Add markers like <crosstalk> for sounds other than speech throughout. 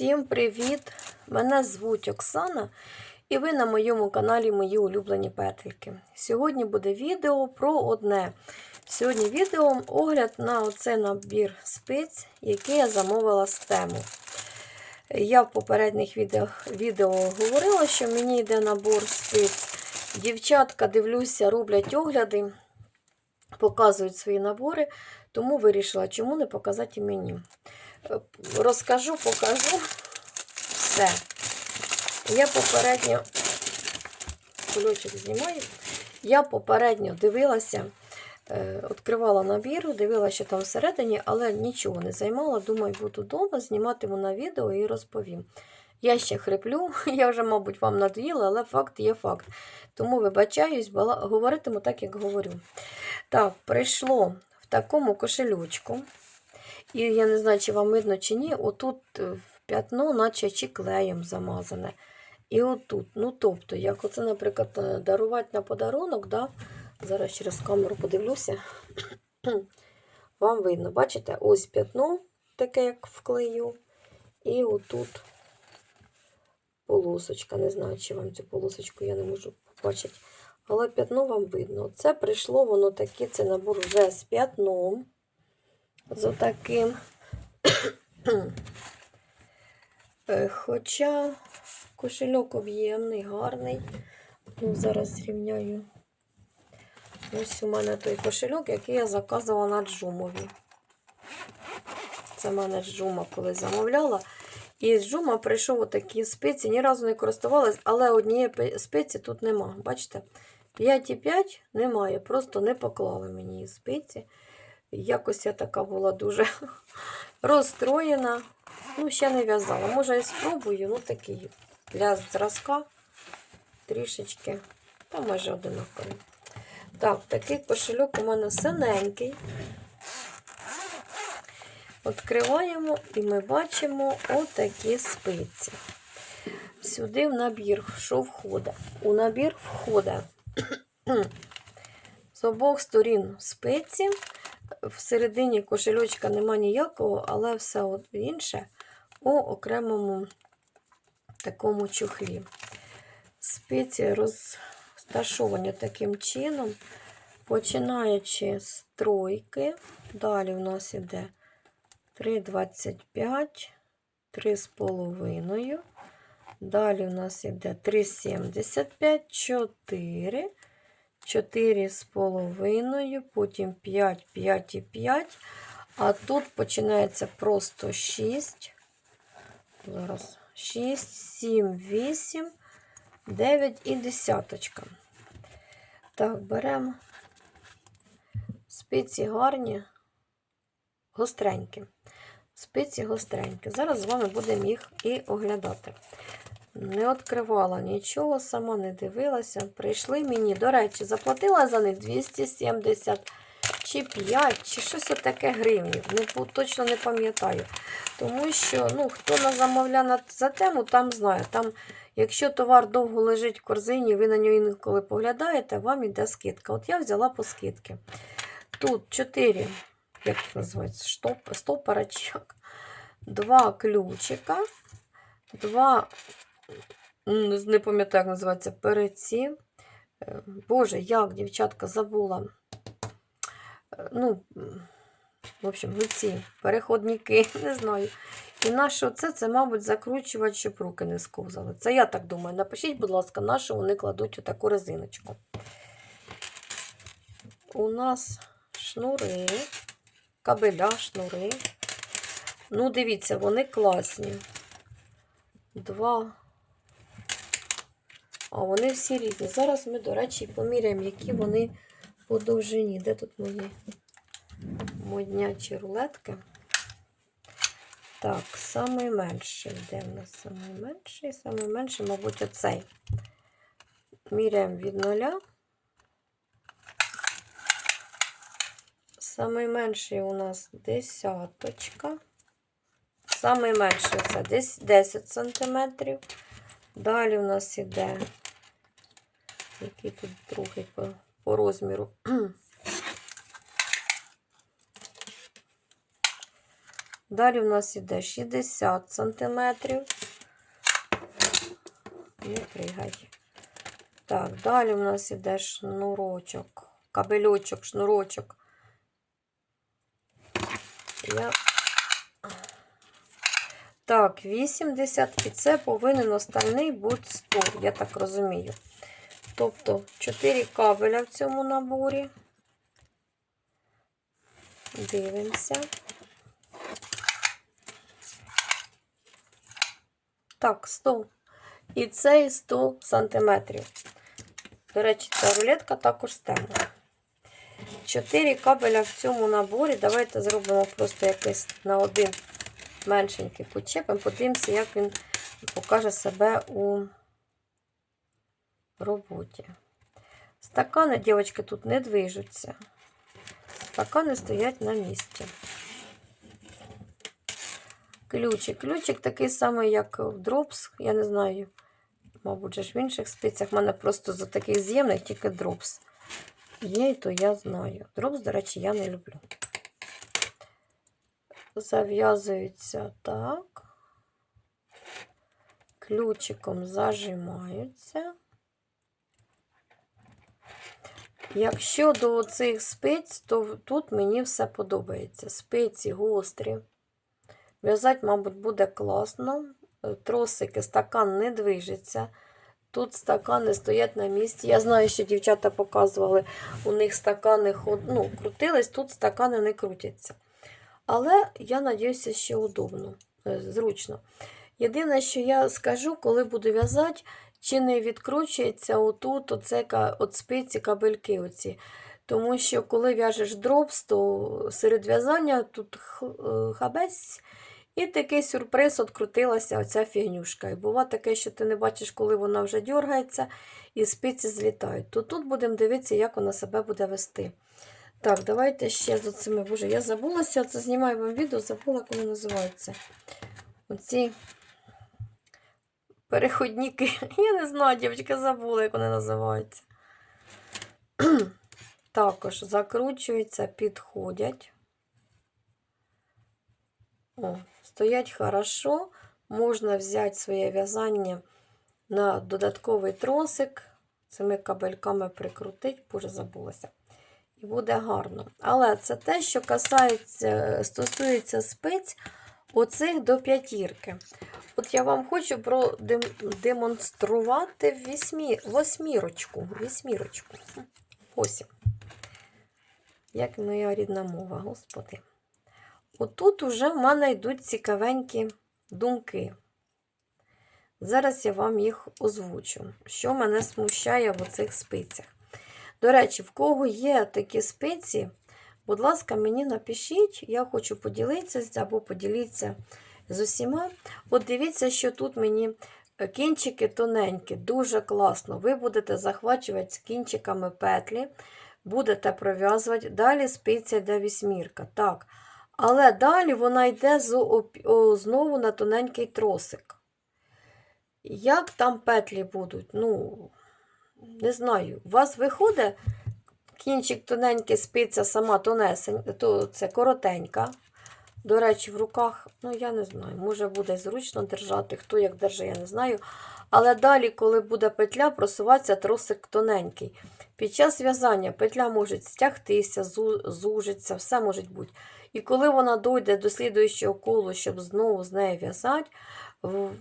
Всім привіт! Мене звуть Оксана, і ви на моєму каналі Мої улюблені петельки. Сьогодні буде відео про одне. Сьогодні відео огляд на оцей набір спиць, який я замовила з тему. Я в попередніх відео, відео говорила, що мені йде набор спиць. Дівчатка, дивлюся, роблять огляди, показують свої набори, тому вирішила, чому не показати і мені. Е, Розкажу, покажу все. Я попередньо кульочок знімаю. Я попередньо дивилася, е, відкривала набір, дивилася, що там всередині, але нічого не займала. Думаю, буду вдома, зніматиму на відео і розповім. Я ще хриплю, <laughs> я вже, мабуть, вам надоїла, але факт є факт. Тому вибачаюсь, бала... говоритиму так, як говорю. Так, прийшло в такому кошелючку. І я не знаю, чи вам видно, чи ні. Отут е, п'ятно, наче чи клеєм замазане. І отут. Ну, тобто, як оце, наприклад, е, дарувати на подарунок, да? зараз через камеру подивлюся. <clears throat> Вам видно, бачите, ось п'ятно, таке, як вклею. І отут полосочка. Не знаю, чи вам цю полосочку я не можу побачити. Але п'ятно вам видно. Це прийшло, воно таке, це набор вже з п'ятном. З отаким. Е, Хоча кошельок об'ємний, гарний. Ну, зараз зрівняю. Ось у мене той кошельок, який я заказувала на Джумові. Це в мене Джума коли замовляла. І з Джума прийшов отакі спиці. Ні разу не користувалась, але однієї пи- спиці тут нема. Бачите? 5,5 немає, просто не поклали мені її спиці. Якось я така була дуже <laughs> розстроєна. Ну, ще не в'язала. Може, і спробую, ну такий для зразка трішечки, та майже одинаковий. Так, такий кошельок у мене синенький. Відкриваємо і ми бачимо отакі спиці. Сюди в набір що входить? У набір входить <clears throat> з обох сторін спиці. Всередині кошельочка нема ніякого, але все інше у окремому такому чохлі. Спиці розташовані таким чином, починаючи з тройки. Далі у нас іде 3,25, 3,5. Далі у нас іде 3,75, 4. 4 з половиною, потім 5, 5 і 5. А тут починається просто 6. Зараз 6, 7, 8, 9 і десяточка. Так, беремо спиці гарні, гостренькі. Спиці гостренькі. Зараз з вами будемо їх і оглядати. Не відкривала нічого, сама не дивилася. Прийшли мені, до речі, заплатила за них 270 чи 5, чи щось таке гривнів. Не, точно не пам'ятаю. Тому що, ну, хто на замовляє за тему, там знає. Там, якщо товар довго лежить в корзині, ви на нього інколи поглядаєте, вам іде скидка. От я взяла по скидки. Тут 4, як їх називається, штоп, як. Два ключика, два не пам'ятаю, як називається, переці. Е, Боже, як дівчатка забула. Е, Ну, в общем, ну ці переходники, <laughs> не знаю. І на що це? Мабуть, закручувати, щоб руки не сковзали. Це я так думаю. Напишіть, будь ласка, на що вони кладуть у таку резиночку. У нас шнури, кабеля, шнури. Ну, дивіться, вони класні. Два. А вони всі різні. Зараз ми, до речі, поміряємо, які вони по довжині. Де тут мої моднячі рулетки? Так, самий. Де в нас самий менший? Самий мабуть, оцей. Міряємо від нуля. Самий менший у нас десяточка. Самий менший це десь 10 сантиметрів. Далі у нас іде, який тут другий по, по розміру. <clears throat> Далі у нас іде 60 сантиметрів. Не пригай. Так, далі у нас іде шнурочок, кабельочок, шнурочок. Я... Так, 80, і це повинен остальний бути 100, я так розумію. Тобто 4 кабеля в цьому наборі. Дивимося. Так, 100. І цей 100 сантиметрів. До речі, ця рулетка також темна. 4 кабеля в цьому наборі. Давайте зробимо просто якийсь на один меншенький почепимо. Подивимося, як він покаже себе у роботі. Стакани, дівчатки, тут не движуться. Стакани стоять на місці. Ключик. Ключик такий самий, як в дропс. Я не знаю, мабуть, ж в інших спицях. У мене просто за таких з'ємних тільки дропс. Є, і то я знаю. Дропс, до речі, я не люблю. Зав'язуються так. Ключиком зажимаються. Якщо до цих спиць, то тут мені все подобається. Спиці гострі. В'язати, мабуть, буде класно. Е, Тросики, стакан не движеться. Тут стакани стоять на місці. Я знаю, що дівчата показували, у них стакани ну, крутились, тут стакани не крутяться. Але я надіюся, що удобно, е, зручно. Єдине, що я скажу, коли буду в'язати, чи не відкручується отут оце, от спиці кабельки. оці. Тому що коли в'яжеш дропс, то серед в'язання тут е, хабесь. І такий сюрприз открутилася оця фігнюшка. І буває таке, що ти не бачиш, коли вона вже дергається, і спиці злітають. То тут будемо дивитися, як вона себе буде вести. Так, давайте ще з цими. Боже, я забулася, це знімаю вам відео, забула, як вони називаються. Оці переходники. <laughs> Я не знаю, дівчатка, забула, як вони називаються. <clears throat> Також закручуються, підходять. О, стоять хорошо. Можна взяти своє в'язання на додатковий тросик, цими кабельками прикрутити, боже, забулася. І буде гарно. Але це те, що касається, стосується спиць оцих до п'ятірки. От я вам хочу продемонструвати вісьмі, восьмірочку. Вісьмірочку. Восім. Як моя рідна мова, господи. Отут уже в мене йдуть цікавенькі думки. Зараз я вам їх озвучу, що мене смущає в оцих спицях. До речі, в кого є такі спиці, будь ласка, мені напишіть, я хочу поділитися або поділитися з усіма. От дивіться, що тут мені е, кінчики тоненькі, дуже класно. Ви будете захвачувати з кінчиками петлі, будете пров'язувати. Далі спиця йде вісьмірка. Так. Але далі вона йде знову на тоненький тросик. Як там петлі будуть? Ну, не знаю. У вас виходить кінчик тоненький, спиця сама тонесенька, то це коротенька. До речі, в руках, ну я не знаю, може буде зручно держати, хто як держить, я не знаю. Але далі, коли буде петля, просуватися тросик тоненький. Під час в'язання петля може стягтися, зу- зужиться, все може бути. І коли вона дойде до слідуючого колу, щоб знову з нею в'язати,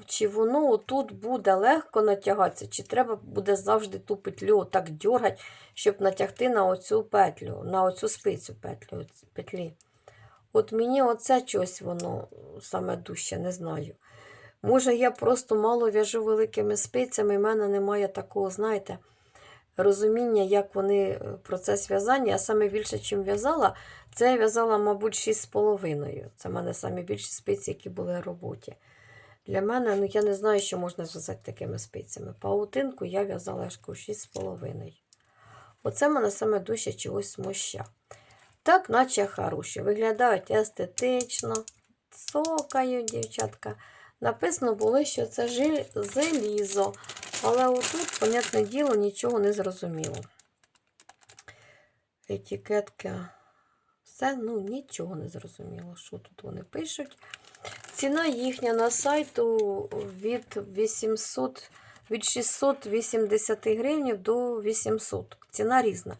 чи воно тут буде легко натягатися, чи треба буде завжди ту петлю так дергати, щоб натягти на оцю петлю, на оцю спицю петлю, петлі. От мені оце щось воно саме дужче, не знаю. Може, я просто мало в'яжу великими спицями, і в мене немає такого, знаєте, розуміння, як вони е, процес в'язання. Я саме більше, чим в'язала, це я в'язала, мабуть, 6,5. Це в мене самі більші спиці, які були в роботі. Для мене, ну я не знаю, що можна зв'язати такими спицями. Паутинку я в'язала я ж кажу, 6,5. Оце мене саме дужче чогось смуща. Так, наче хороші. Виглядають естетично, цокають, дівчатка. Написано було, що це залізо. Але отут, понятне діло, нічого не зрозуміло. Етикетка Все, ну нічого не зрозуміло, що тут вони пишуть. Ціна їхня на сайту від 800, від 680 гривень до 800. Ціна різна.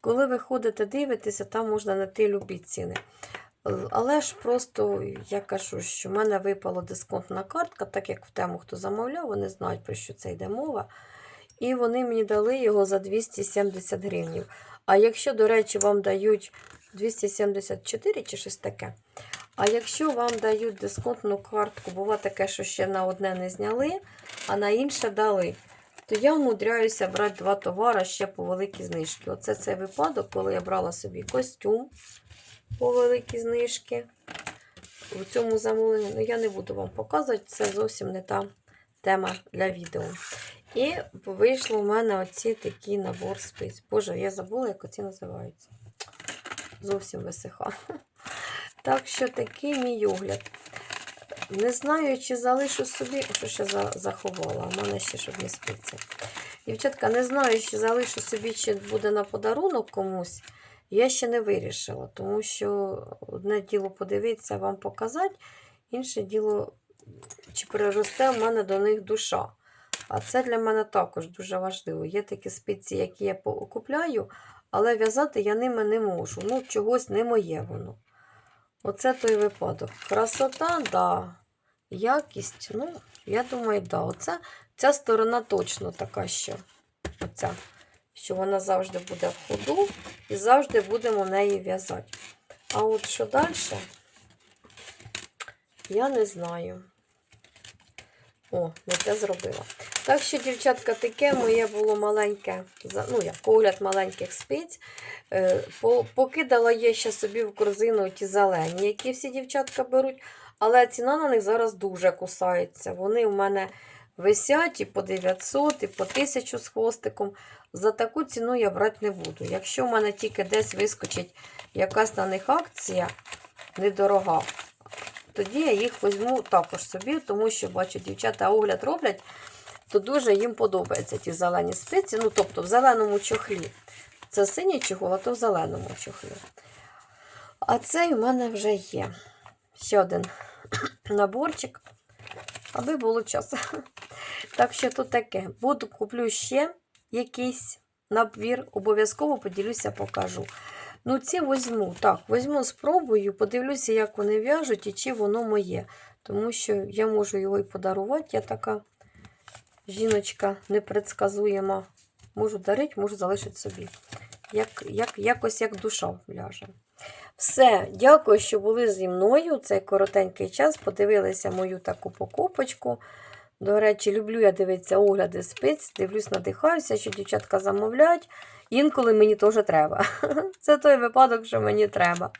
Коли ви ходите, дивитеся, там можна знайти любі ціни. Е, Але ж просто я кажу, що в мене випала дисконтна картка, так як в тему хто замовляв, вони знають, про що це йде мова. І вони мені дали його за 270 гривень. А якщо, до речі, вам дають 274 чи щось таке. А якщо вам дають дисконтну картку, буває таке, що ще на одне не зняли, а на інше дали, то я вмудряюся брати два товари ще по великій знижці. Оце цей випадок, коли я брала собі костюм по великій знижці. В цьому замовленні, ну я не буду вам показувати, це зовсім не та тема для відео. І вийшло в мене оці такий набор спиць. Боже, я забула, як оці називаються. Зовсім висиха. <laughs> Так що такий мій огляд. Не знаю, чи залишу собі, що ще заховала, а в мене ще щоб не спиться. Дівчатка, не знаю, чи залишу собі, чи буде на подарунок комусь. Я ще не вирішила, тому що одне діло подивитися, вам показати, інше діло, чи переросте в мене до них душа. А це для мене також дуже важливо. Є такі спиці, які я купляю, але в'язати я ними не можу. Ну, чогось не моє воно. Оце той випадок. Красота, да. Якість, ну, я думаю, да. Оце, ця сторона точно така, що оця, що вона завжди буде в ходу і завжди будемо неї в'язати. А от що далі, я не знаю. О, не те зробила. Так що, дівчатка, таке моє було маленьке, ну, як огляд маленьких спиць. Е, Покидала я ще собі в корзину ті зелені, які всі дівчатка беруть. Але ціна на них зараз дуже кусається. Вони у мене висять і по 900, і по 1000 з хвостиком. За таку ціну я брати не буду. Якщо в мене тільки десь вискочить якась на них акція недорога, тоді я їх візьму також собі, тому що, бачу, дівчата огляд роблять, то дуже їм подобаються ті зелені спиці. Ну, тобто в зеленому чохлі. Це синій чохол, а то в зеленому чохлі. А цей у мене вже є. Ще один <clears throat> наборчик, аби було час. <laughs> Так що тут таке. Буду куплю ще якийсь набір, обов'язково поділюся, покажу. Ну, ці візьму. Так, візьму, спробую, подивлюся, як вони в'яжуть і чи воно моє. Тому що я можу його і подарувати. Я така жіночка непредсказуєма. Можу дарити, можу залишити собі. Як, як, якось як душа ляже. Все, дякую, що були зі мною. Цей коротенький час. Подивилися мою таку покупочку. До речі, люблю я дивитися огляди спиць, дивлюсь, надихаюся, що дівчатка замовляють. Інколи мені теж треба. <laughs> Це той випадок, що мені треба.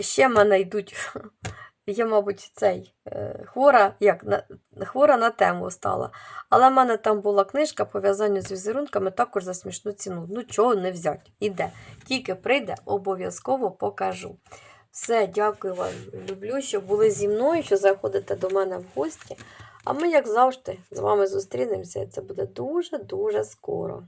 Ще мене йдуть. <laughs> Я, мабуть, цей е, хвора, як на, хвора на тему стала. Але в мене там була книжка по в'язанню з візерунками також за смішну ціну. Ну, чого не взяти? Іде. Тільки прийде, обов'язково покажу. Все, дякую вам. Люблю, що були зі мною, що заходите до мене в гості. А ми, як завжди, з вами зустрінемося. і Це буде дуже-дуже скоро.